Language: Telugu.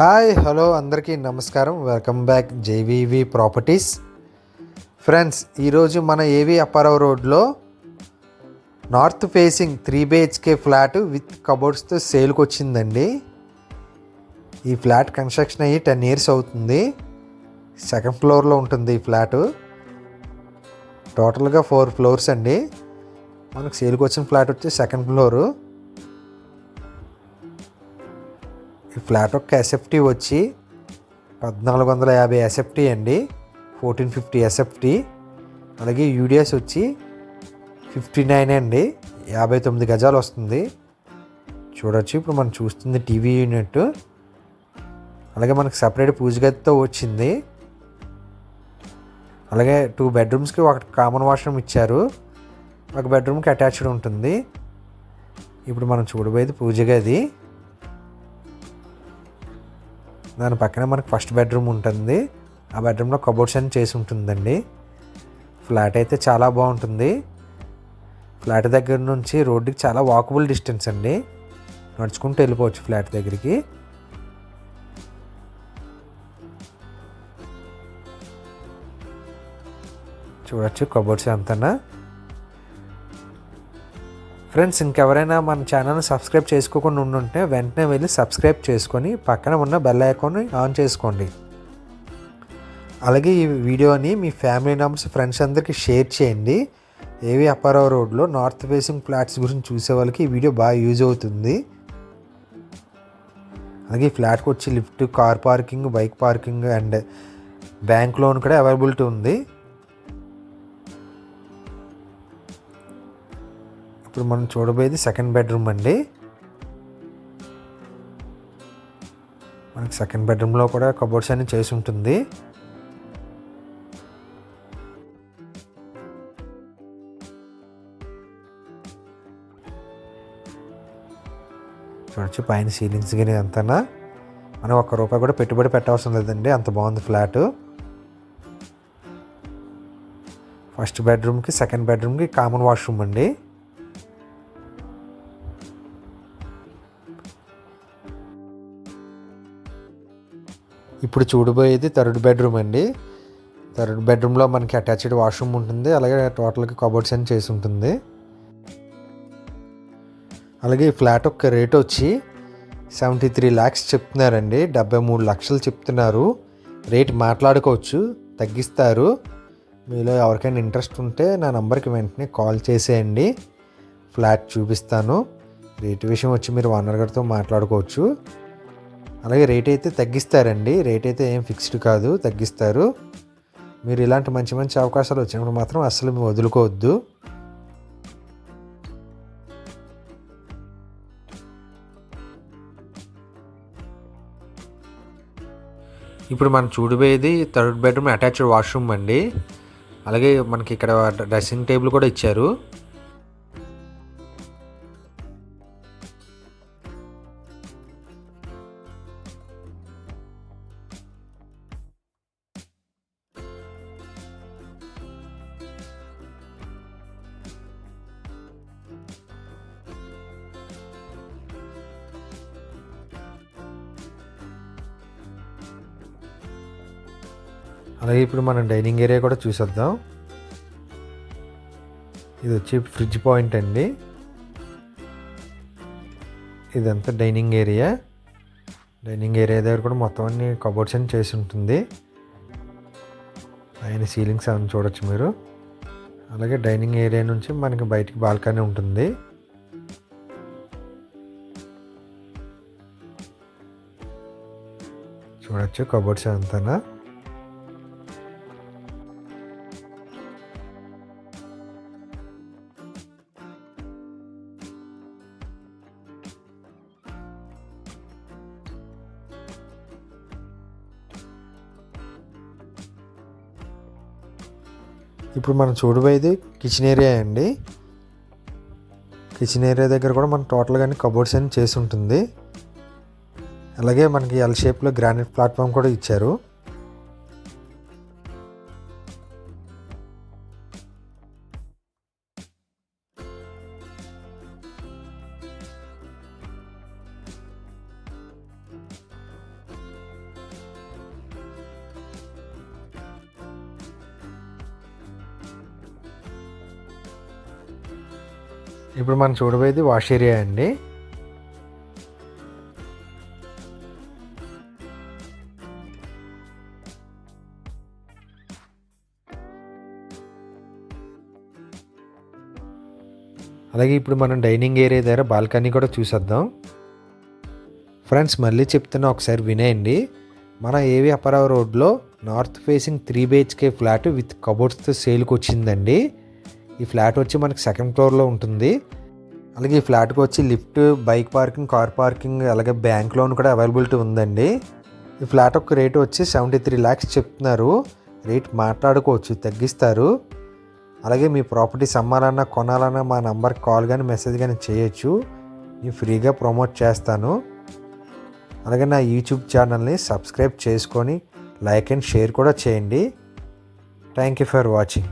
హాయ్ హలో అందరికీ నమస్కారం. Welcome back JVV properties. Friends ఈరోజు మన ఏవి అప్పారావు రోడ్లో north facing three BHK flat with కబోర్డ్స్తో సేల్కి వచ్చిందండి ఈ ఫ్లాట్ కన్స్ట్రక్షన్ అయ్యి టెన్ ఇయర్స్ అవుతుంది. సెకండ్ ఫ్లోర్లో ఉంటుంది ఈ ఫ్లాటు. టోటల్గా ఫోర్ ఫ్లోర్స్ అండి. మనకు సేల్కి వచ్చిన ఫ్లాట్ వచ్చి సెకండ్ ఫ్లోరు. ఈ ఫ్లాట్ ఒక ఎస్ఎఫ్టీ వచ్చి పద్నాలుగు వందల యాభై ఎస్ఎఫ్టీ అండి. ఫోర్టీన్ ఫిఫ్టీ ఎస్ఎఫ్టీ అలాగే యూడిఎస్ వచ్చి ఫిఫ్టీ నైన్ అండి. యాభై తొమ్మిది గజాలు వస్తుంది. చూడొచ్చు ఇప్పుడు మనం చూస్తుంది టీవీ యూనిట్ అలాగే మనకు సపరేట్ పూజ గదితో వచ్చింది. అలాగే టూ బెడ్రూమ్స్కి ఒకటి కామన్ వాష్రూమ్ ఇచ్చారు. ఒక బెడ్రూమ్కి అటాచ్డ్ ఉంటుంది. ఇప్పుడు మనం చూడబోయేది పూజ గది. దాని పక్కనే మనకు ఫస్ట్ బెడ్రూమ్ ఉంటుంది. ఆ బెడ్రూమ్లో కబోర్డ్స్ అని చేసి ఉంటుందండి. ఫ్లాట్ అయితే చాలా బాగుంటుంది. ఫ్లాట్ దగ్గర నుంచి రోడ్డుకి చాలా వాకబుల్ డిస్టెన్స్ అండి. నడుచుకుంటూ వెళ్ళిపోవచ్చు ఫ్లాట్ దగ్గరికి. చూడొచ్చు కబోర్డ్స్ అంతనా ఫ్రెండ్స్ ఇంకెవరైనా మన ఛానల్ని సబ్స్క్రైబ్ చేసుకోకుండా ఉండుంటే వెంటనే వెళ్ళి సబ్స్క్రైబ్ చేసుకొని పక్కన ఉన్న బెల్ ఐకాన్ని ఆన్ చేసుకోండి. అలాగే ఈ వీడియోని మీ ఫ్యామిలీ మెంబర్స్ ఫ్రెండ్స్ అందరికీ షేర్ చేయండి. ఏవి అప్పారావు రోడ్లో నార్త్ ఫేసింగ్ ఫ్లాట్స్ గురించి చూసే వాళ్ళకి ఈ వీడియో బాగా యూజ్ అవుతుంది. అలాగే ఈ ఫ్లాట్కి వచ్చి lift car parking bike parking and bank loan కూడా అవైలబిలిటీ ఉంది. ఇప్పుడు మనం చూడబోయేది సెకండ్ బెడ్రూమ్ అండి. మనకి సెకండ్ బెడ్రూమ్లో కూడా కబోర్డ్స్ అన్ని చేసి ఉంటుంది. చూడొచ్చు పైన సీలింగ్స్ కానీ అంతా మనం ఒక్క రూపాయి కూడా పెట్టుబడి పెట్టవసరం లేదండి అంత బాగుంది ఫ్లాట్ ఫస్ట్ బెడ్రూమ్కి సెకండ్ బెడ్రూమ్కి కామన్ వాష్రూమ్ అండి. ఇప్పుడు చూడబోయేది థర్డ్ బెడ్రూమ్ అండి. థర్డ్ బెడ్రూమ్లో మనకి అటాచ్డ్ వాష్రూమ్ ఉంటుంది. అలాగే టోటల్గా కబోర్డ్స్ అని చేసి ఉంటుంది. అలాగే ఈ ఫ్లాట్ యొక్క రేట్ వచ్చి సెవెంటీ త్రీ ల్యాక్స్ చెప్తున్నారండి. డెబ్బై మూడు లక్షలు చెప్తున్నారు. రేట్ మాట్లాడుకోవచ్చు. తగ్గిస్తారు. మీలో ఎవరికైనా ఇంట్రెస్ట్ ఉంటే నా నెంబర్కి వెంటనే కాల్ చేసేయండి. ఫ్లాట్ చూపిస్తాను. రేటు విషయం వచ్చి మీరు ఓనర్ గారితో మాట్లాడుకోవచ్చు. అలాగే రేట్ అయితే తగ్గిస్తారండి. రేట్ అయితే ఏం ఫిక్స్డ్ కాదు తగ్గిస్తారు. మీరు ఇలాంటి మంచి మంచి అవకాశాలు వచ్చినప్పుడు మాత్రం అస్సలు వదులుకోవద్దు. ఇప్పుడు మనం చూడబోయేది థర్డ్ బెడ్రూమ్ అటాచ్డ్ వాష్రూమ్ అండి. అలాగే మనకి ఇక్కడ డ్రెస్సింగ్ టేబుల్ కూడా ఇచ్చారు. అలాగే ఇప్పుడు మనం డైనింగ్ ఏరియా కూడా చూసేద్దాం. ఇది వచ్చి ఫ్రిడ్జ్ పాయింట్ అండి. ఇదంతా డైనింగ్ ఏరియా. డైనింగ్ ఏరియా దగ్గర కూడా మొత్తం అన్ని కబోర్డ్స్ అని చేసి ఉంటుంది. ఆయన సీలింగ్స్ అని చూడొచ్చు మీరు. అలాగే డైనింగ్ ఏరియా నుంచి మనకి బయటికి బాల్కనీ ఉంటుంది. చూడొచ్చు కబోర్డ్స్ అంతానా. ఇప్పుడు మనం చూడబోయేది కిచెన్ ఏరియా అండి. కిచెన్ ఏరియా దగ్గర కూడా మనం టోటల్గా కబోర్డ్స్ అని చేసి ఉంటుంది. అలాగే మనకి ఎల్ షేప్లో గ్రానైట్ ప్లాట్ఫామ్ కూడా ఇచ్చారు. ఇప్పుడు మనం చూడబోయేది వాష్ ఏరియా అండి. అలాగే ఇప్పుడు మనం డైనింగ్ ఏరియా దగ్గర బాల్కనీ కూడా చూసేద్దాం. ఫ్రెండ్స్ మళ్ళీ చెప్తున్నా ఒకసారి వినేయండి. మన ఏవి అపరావ్ రోడ్లో north facing three BHK flat with కబోర్డ్స్తో సేల్కి వచ్చిందండి. ఈ ఫ్లాట్ వచ్చి మనకి సెకండ్ ఫ్లోర్లో ఉంటుంది. అలాగే ఈ ఫ్లాట్కి వచ్చి lift bike parking car parking అలాగే బ్యాంక్ లోన్ కూడా అవైలబిలిటీ ఉందండి. ఈ ఫ్లాట్ ఒక రేటు వచ్చి సెవెంటీ త్రీ ల్యాక్స్ చెప్తున్నారు. రేట్ మాట్లాడుకోవచ్చు తగ్గిస్తారు. అలాగే మీ ప్రాపర్టీస్ అమ్మాలన్నా కొనాలన్నా మా నంబర్కి కాల్ కానీ మెసేజ్ కానీ చేయొచ్చు. నేను ఫ్రీగా ప్రమోట్ చేస్తాను. అలాగే నా యూట్యూబ్ ఛానల్ని సబ్స్క్రైబ్ చేసుకొని లైక్ అండ్ షేర్ కూడా చేయండి. Thank you for watching.